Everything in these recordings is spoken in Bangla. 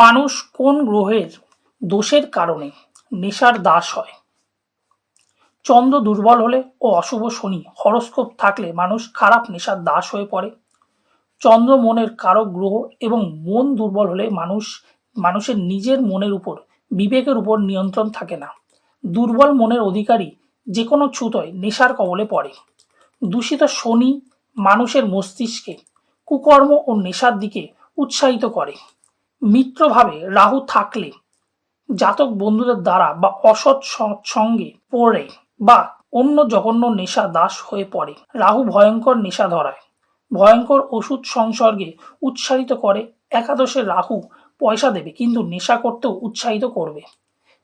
মানুষ কোন গ্রহের দোষের কারণে নেশার দাস হয়? চন্দ্র দুর্বল হলে ও অশুভ শনি হরস্কোপ থাকলে মানুষ খারাপ নেশার দাস হয়ে পড়ে। চন্দ্র মনের কারক গ্রহ এবং মন দুর্বল হলে মানুষ, মানুষের নিজের মনের উপর, বিবেকের উপর নিয়ন্ত্রণ থাকে না। দুর্বল মনের অধিকারী যে কোনো ছুতোয় নেশার কবলে পড়ে। দূষিত শনি মানুষের মস্তিষ্কে কুকর্ম ও নেশার দিকে উৎসাহিত করে। মিত্রভাবে রাহু থাকলে জাতক বন্ধুদের দ্বারা বা অসৎ সঙ্গে পড়ে বা অন্য জঘন্য নেশা দাস হয়ে পড়ে, রাহু ভয়ঙ্কর নেশা ধরায়। ভয়ঙ্কর ওষুধ সংসর্গে উৎসাহিত করে একাদশে রাহু পয়সা দেবে, কিন্তু নেশা করতেও উৎসাহিত করবে।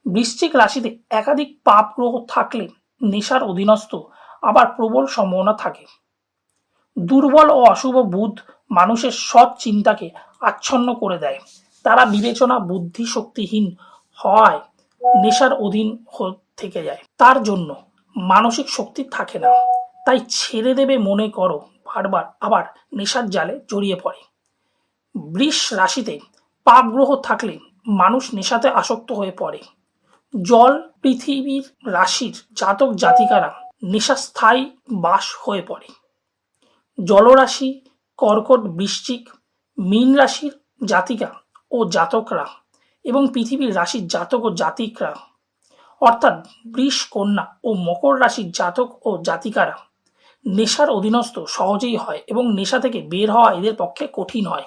বৃশ্চিক রাশিতে একাধিক পাপ গ্রহ থাকলে নেশার অধীনস্থ আবার প্রবল সম্ভাবনা থাকে। দুর্বল ও অশুভ বুধ মানুষের সৎ চিন্তাকে আচ্ছন্ন করে দেয়। তারা বিবেচনা বুদ্ধি শক্তিহীন হওয়ায় নেশার অধীন থেকে যায়। তার জন্য মানসিক শক্তি থাকে না। তাই ছেড়ে দেবে মনে করো, বারবার আবার নেশার জালে জড়িয়ে পড়ে। বৃষ রাশিতে পাপ গ্রহ থাকলে মানুষ নেশাতে আসক্ত হয়ে পড়ে। জল পৃথিবীর রাশির জাতক জাতিকারা নেশা স্থায়ী বাস হয়ে পড়ে। জলরাশি, কর্কট বৃশ্চিক, মীন রাশির জাতিকা ও জাতকরা এবং পৃথিবীর রাশির জাতক ও জাতিকরা। অর্থাৎ বৃষ, কন্যা ও মকর রাশির জাতক ও জাতিকারা নেশার অধীনস্থ সহজেই হয় এবং নেশা থেকে বের হওয়া এদের পক্ষে কঠিন হয়।